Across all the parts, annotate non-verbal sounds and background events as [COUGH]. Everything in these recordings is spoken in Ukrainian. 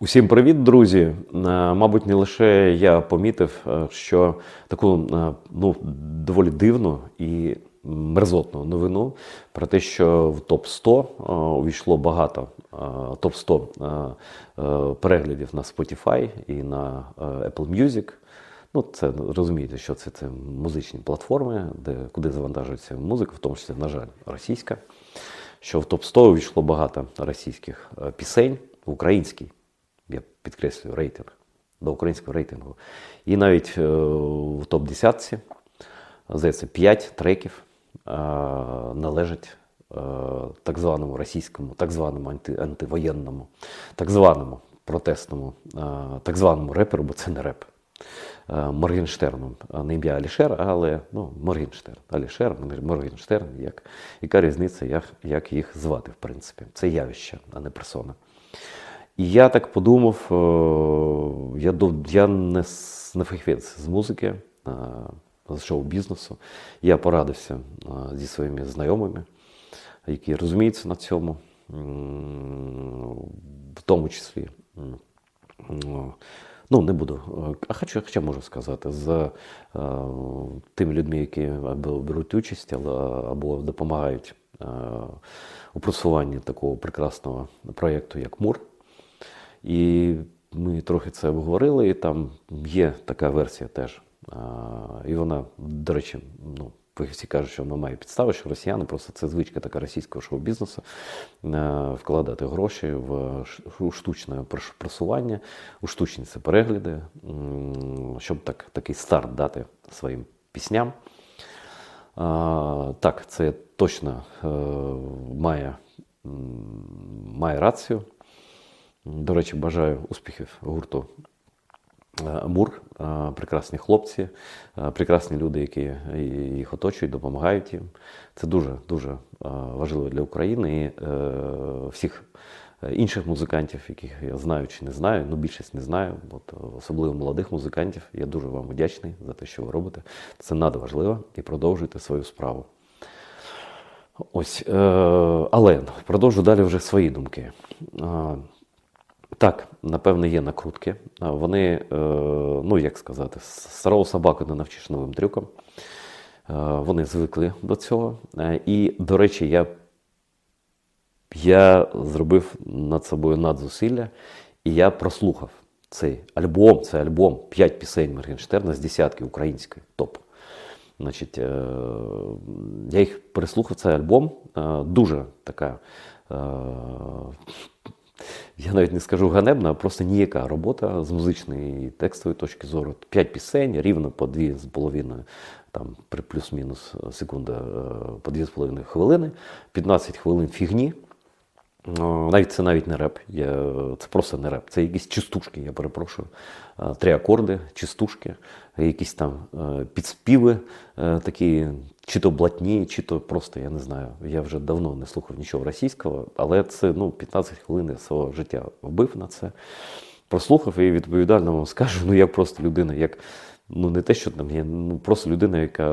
Усім привіт, друзі! Е, Мабуть, не лише я помітив, е, що таку е, ну, доволі дивну і мерзотну новину про те, що в топ 100 увійшло багато топ 100 переглядів на Spotify і на Apple Music. Ну, це розумієте, що це, це музичні платформи, де, куди завантажується музика, в тому числі, на жаль, російська. Що в топ 100 увійшло багато російських пісень в український, я підкреслюю, рейтинг до українського рейтингу. І навіть е, в топ-10, здається, 5 треків е, належать е, так званому російському, так званому анти, антивоєнному, так званому протестному, так званому реперу, бо це не реп. Моргенштерном, не ім'я Алішер, але ну, Моргенштерн. Алішер, Моргенштерн, як, яка різниця, як, як їх звати, в принципі. Це явище, а не персона. І я так подумав, е, я, я не, не фахівець з музики, е, з шоу-бізнесу. Я порадився е, зі своїми знайомими, які розуміються на цьому, в тому числі. м, Ну, не буду. А хоча, хоча можу сказати, з е, тими людьми, які або беруть участь, або допомагають е, у просуванні такого прекрасного проєкту, як МУР. І ми трохи це обговорили, і там є така версія теж. І вона, до речі, ну, фахівці кажуть, що вона має підстави, що росіяни просто це звичка така російського шоу-бізнесу вкладати гроші в штучне просування, у штучні це перегляди, щоб так, такий старт дати своїм пісням. Так, це точно е, має, має рацію. До речі, бажаю успіхів гурту е, Амур. Е, Прекрасні хлопці, е, прекрасні люди, які їх оточують, допомагають їм. Це дуже дуже важливо для України і всіх інших музикантів, яких я знаю чи не знаю, ну більшість не знаю, от, особливо молодих музикантів. Я дуже вам вдячний за те, що ви робите. Це надважливо і продовжуйте свою справу. Ось, але продовжу далі вже свої думки. Так, напевно, є накрутки. Вони, е, ну як сказати, старого собаку не навчиш новим трюкам. Е, Вони звикли до цього. Е, І, до речі, я, я зробив над собою надзусилля, і я прослухав цей альбом, це альбом, 5 пісень Моргенштерна з десятки української топ. Значить, я їх переслухав цей альбом. Дуже така. Е, я навіть не скажу ганебна, а просто ніяка робота з музичної і текстової точки зору. П'ять пісень, рівно по дві з половиною, там при плюс-мінус секунда, е, по дві з половиною хвилини, 15 хвилин фігні. О, Навіть це навіть не реп. Я, це просто не реп. Це якісь частушки, я перепрошую. Е, Три акорди, частушки, якісь там е, підспіви, е, такі, чи то блатні, чи то просто, я не знаю. Я вже давно не слухав нічого російського, але це ну, 15 хвилин свого життя вбив на це. Прослухав і відповідально вам скажу, ну як просто людина, як. Ну, не те, що там є, ну просто людина, яка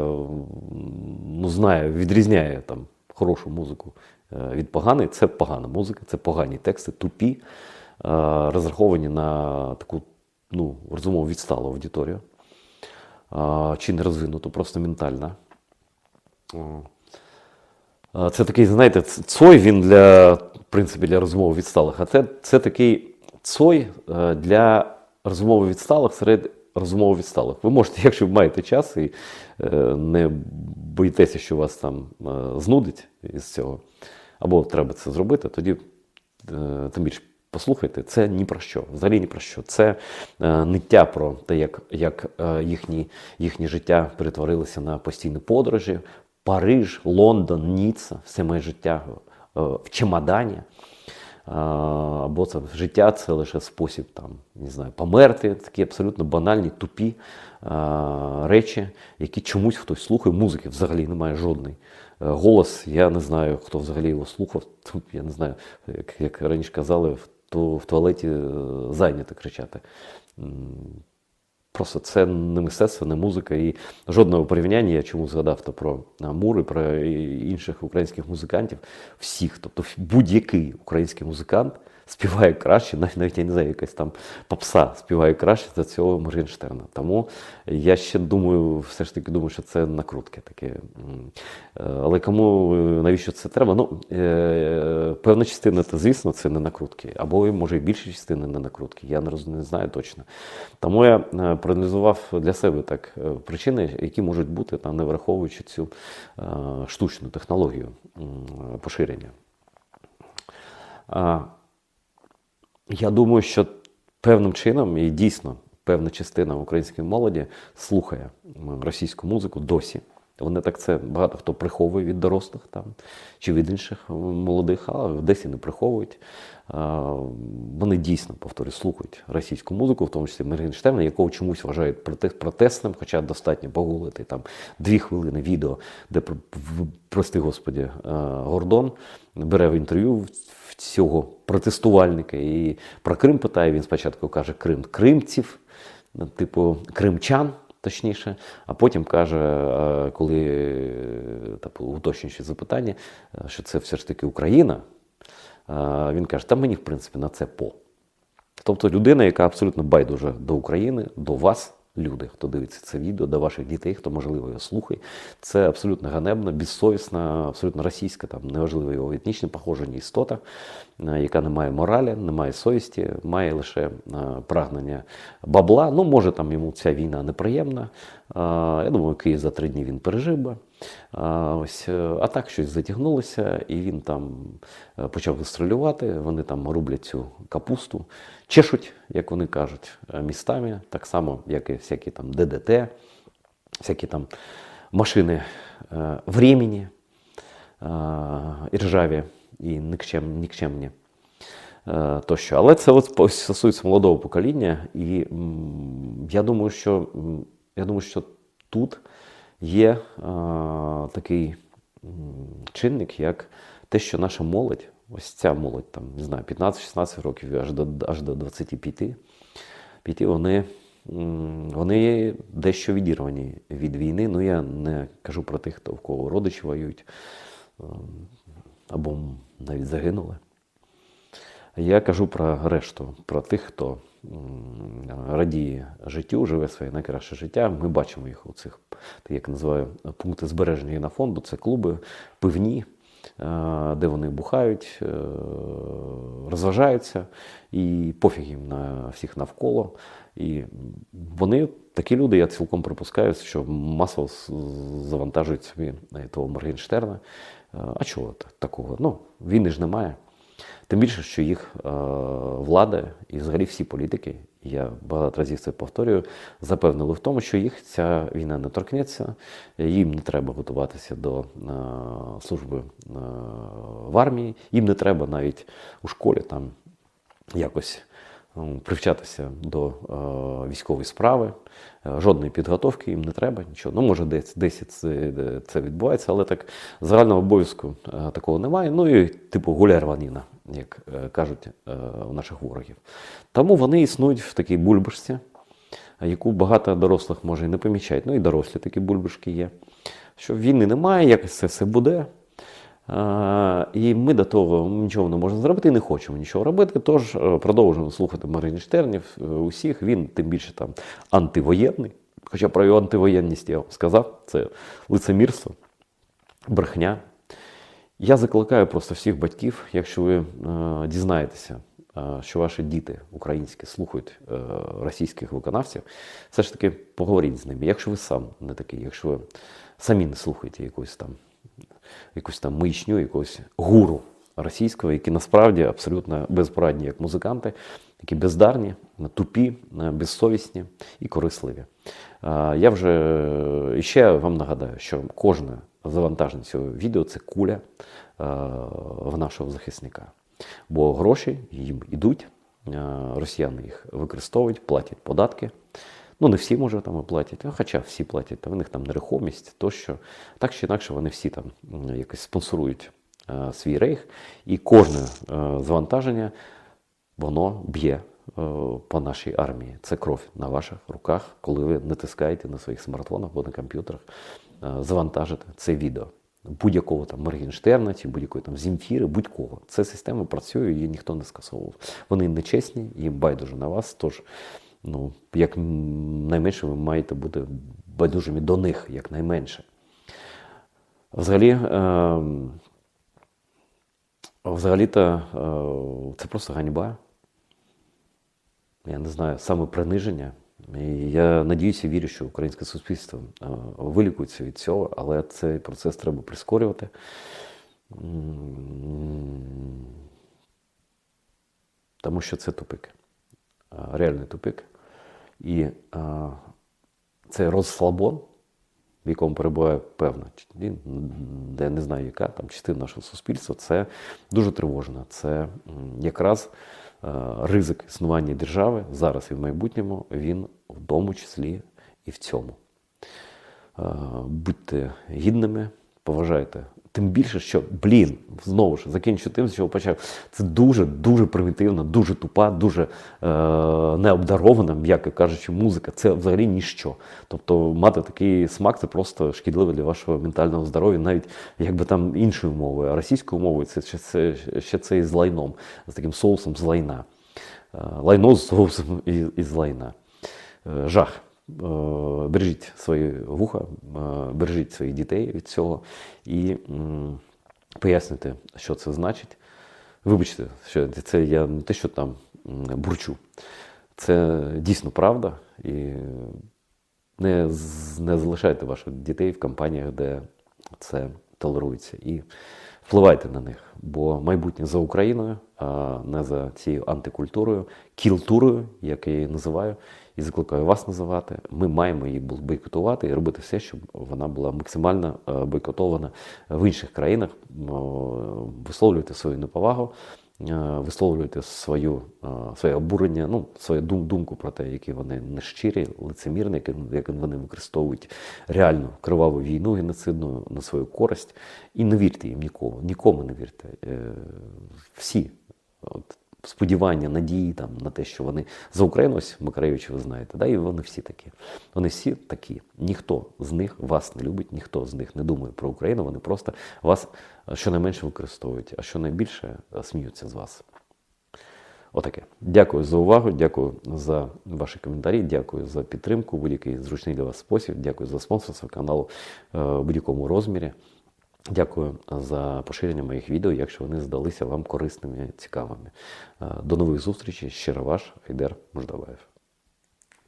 ну, знає, відрізняє там хорошу музику е, від поганої. Це погана музика, це погані тексти, тупі, е, розраховані на таку ну, розумово відсталу аудиторію. Е, Чи не розвинуту, просто ментально. Е, Це такий, знаєте, цой він для, в принципі, для розмови відсталих, а це, це такий цой для розмови відсталих серед розмови відсталих. Ви можете, [LAUGHS] якщо маєте час і е, не боїтеся, що вас там е, знудить із цього, або треба це зробити, тоді е, тим більше послухайте, це ні про що, взагалі ні про що. Це ниття про те, як, як їхні, їхнє життя перетворилося на постійні подорожі. Париж, Лондон, Ніцца, все моє життя в чемодані. Або це життя це лише спосіб там, не знаю, померти, такі абсолютно банальні, тупі речі, які чомусь хтось слухає. Музики взагалі немає жодної. Е, Голос, я не знаю, хто взагалі його слухав. Тут, я не знаю, як, як раніше казали, то, в туалеті зайняти зайнято кричати. Просто це не мистецтво, не музика. І жодного порівняння, я чому згадав то про а, Мур і про інших українських музикантів, всіх. Тобто будь-який український музикант співає краще, [LAUGHS] навіть, навіть я не знаю, якась там попса співає краще за цього Моргенштерна. Тому я ще думаю, все ж таки думаю, що це накрутки таке. Але кому е, навіщо це треба? Ну, е, певна частина, це, звісно, це не накрутки. Або може і більша частина не накрутки. Я не, роз, не знаю точно. Тому я е, проаналізував для себе так е, причини, які можуть бути, там, не враховуючи цю е, штучну технологію поширення. Я думаю, що певним чином і дійсно певна частина української молоді слухає російську музику досі. Вони так це багато хто приховує від дорослих там чи від інших молодих, а десь і не приховують. Вони дійсно, повторюю, слухають російську музику, в тому числі Мергенштерна, якого чомусь вважають проте- протестним, хоча достатньо погуглити там дві хвилини відео, де про- прости господі, е, Гордон бере в інтерв'ю цього протестувальника і про Крим питає. Він спочатку каже Крим кримців, типу кримчан. Точніше, а потім каже, е, коли е, типу, уточнюючи запитання, е, що це все ж таки Україна, він каже, та мені в принципі на це по. Тобто людина, яка абсолютно байдужа до України, до вас, люди, хто дивиться це відео, до ваших дітей, хто можливо його слухає, це абсолютно ганебна, безсовісна, абсолютно російська, там неважливо його етнічне походження істота, е, яка не має моралі, не має совісті, має лише е, прагнення бабла. Ну, може, там йому ця війна неприємна. Я думаю, Київ за три дні він пережив би. Ось, е, а так щось затягнулося, і він там е, почав гастролювати. Вони там рублять цю капусту, чешуть, як вони кажуть, е, містами, так само, як і всякі там ДДТ, всякі там машини времени, е, і нікчем, нікчемні. Тощо. Але це от стосується молодого покоління, і я думаю, що я думаю, що тут є е, такий чинник, як те, що наша молодь, ось ця молодь, там, не знаю, 15-16 років аж до, аж до 25, п'яти, вони, вони дещо відірвані від війни. Ну, я не кажу про тих, хто в кого родичі воюють ем, або навіть загинули. Я кажу про решту, про тих, хто радіє життю, живе своє найкраще життя. Ми бачимо їх у цих, як називаю, пункти збереження генофонду. Це клуби пивні, е, де вони бухають, е, розважаються, і пофіг їм на всіх навколо. І вони такі люди, я цілком припускаю, що масово завантажують собі того Моргенштерна. Е, А чого такого? Ну, війни ж немає. Тим більше, що їх е, влада і взагалі всі політики, я багато разів це повторюю, запевнили в тому, що їх ця війна не торкнеться, їм не треба готуватися до е, служби е, в армії, їм не треба навіть у школі там якось привчатися до е, військової справи. Е, Жодної підготовки їм не треба, нічого. Ну, може, десь, десь це, це відбувається, але так загального обов'язку е, такого немає. Ну і типу гуляй рваніна, як е, кажуть е, у наших ворогів. Тому вони існують в такій бульбашці, яку багато дорослих може і не помічають. Ну і дорослі такі бульбашки є. Що війни немає, якось це все буде. І ми до того нічого не можемо зробити і не хочемо нічого робити. Тож е, продовжуємо слухати Моргенштернів е, усіх. Він тим більше там антивоєнний. Хоча про його антивоєнність я вам сказав, це лицемірство, брехня. Я закликаю просто всіх батьків, якщо ви е, дізнаєтеся, е, що ваші діти українські слухають е, російських виконавців, все ж таки поговоріть з ними. Якщо ви сам не такий, якщо ви самі не слухаєте якусь там якусь там маячню, якогось гуру російського, які насправді абсолютно безпорадні як музиканти, які бездарні, тупі, безсовісні і корисливі. Я вже ще вам нагадаю, що кожне завантаження цього відео це куля в нашого захисника. Бо гроші їм ідуть, росіяни їх використовують, платять податки. Ну, не всі, може, там і платять, а хоча всі платять, та в них там нерухомість тощо. Так чи інакше, вони всі там якось спонсорують е, свій рейх, і кожне е, завантаження воно б'є е, по нашій армії. Це кров на ваших руках, коли ви натискаєте на своїх смартфонах або на комп'ютерах, завантажите це відео. будь-якого там Моргенштерна чи будь-якої там Зімфіри, будь-кого. Ця система працює, її ніхто не скасовував. Вони нечесні, їм байдуже на вас. Тож, ну, як найменше, ви маєте бути байдужими до них, як найменше. Взагалі, е, взагалі-то е, це просто ганьба. Я не знаю, самоприниження. І я надіюся, вірю, що українське суспільство е, вилікується від цього, але цей процес треба прискорювати. Тому що це тупик, е, реальний тупик. І е, це розслабон, в якому перебуває певна, я не знаю, яка там частина нашого суспільства, це дуже тривожно. Це якраз е, ризик існування держави зараз і в майбутньому, він в тому числі і в цьому. Е, Будьте гідними, поважайте. Тим більше, що, блін, знову ж закінчу тим, з чого почав. Це дуже, дуже примітивна, дуже тупа, дуже е, необдарована, м'яко кажучи, музика. Це взагалі ніщо. Тобто мати такий смак це просто шкідливо для вашого ментального здоров'я, навіть якби там іншою мовою, а російською мовою це ще це, ще це із лайном, з таким соусом з лайна. Е, лайно з соусом із, із лайна. Е, жах. Е, Бережіть свої вуха, е, бережіть своїх дітей від цього і м, пояснюйте, що це значить. Вибачте, що це я не те, що там бурчу. Це дійсно правда. І не, не залишайте ваших дітей в компаніях, де це толерується. І впливайте на них, бо майбутнє за Україною, а не за цією антикультурою, кілтурою, як я її називаю, і закликаю вас називати. Ми маємо її бойкотувати і робити все, щоб вона була максимально е, бойкотована в інших країнах. Висловлюйте свою неповагу, е, висловлюйте свою, е, своє обурення, ну, свою дум- думку про те, які вони нещирі, лицемірні, як вони використовують реальну криваву війну геноцидну на свою користь. І не вірте їм нікому, нікому не вірте. Всі. От, сподівання, надії там, на те, що вони за Україну, ось Макаревич, ви знаєте, да, і вони всі такі. Вони всі такі. Ніхто з них вас не любить, ніхто з них не думає про Україну, вони просто вас е, щонайменше використовують, а щонайбільше е, сміються з вас. Отаке. Дякую за увагу, дякую за ваші коментарі, дякую за підтримку, будь-який зручний для вас спосіб. Дякую за спонсорство каналу е, в будь-якому розмірі. Дякую за поширення моїх відео, якщо вони здалися вам корисними, цікавими. Е, До нових зустрічей. Щиро ваш Айдер Муждабаєв.